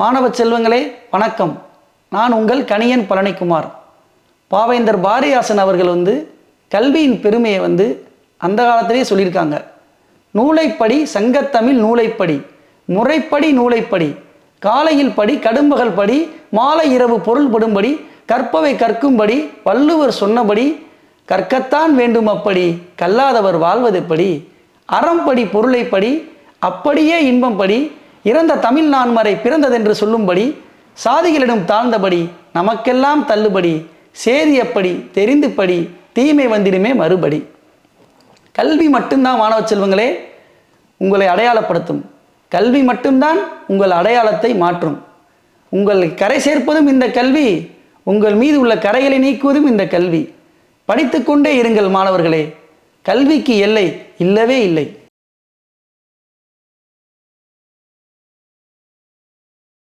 மாணவ செல்வங்களே வணக்கம். நான் உங்கள் கணியன் பழனிக்குமார். பாவேந்தர் பாரதிதாசன் அவர்கள் வந்து கல்வியின் பெருமையை வந்து அந்த காலத்திலே சொல்லியிருக்காங்க. நூலைப்படி சங்கத்தமிழ் நூலைப்படி முறைப்படி நூலைப்படி காலையில் படி கடும்பகல் படி மாலை இரவு பொருள்படும்படி கற்பவை கற்கும்படி வள்ளுவர் சொன்னபடி கற்கத்தான் வேண்டும் அப்படி கல்லாதவர் வாழ்வதெப்படி அறம்படி பொருளைப்படி அப்படியே இன்பம் படி இறந்த தமிழ் நான்மறை பிறந்ததென்று சொல்லும்படி சாதிகளிடம் தாழ்ந்தபடி நமக்கெல்லாம் தள்ளுபடி சேதி அப்படி தெரிந்து படி தீமை வந்திடுமே மறுபடி. கல்வி மட்டும்தான் மாணவ செல்வங்களே உங்களை அடையாளப்படுத்தும். கல்வி மட்டும்தான் உங்கள் அடையாளத்தை மாற்றும். உங்கள் கரை சேர்ப்பதும் இந்த கல்வி உங்கள் மீது உள்ள கரைகளை நீக்குவதும் இந்த கல்வி. படித்துக்கொண்டே இருங்கள் மாணவர்களே கல்விக்கு எல்லை இல்லவே இல்லை.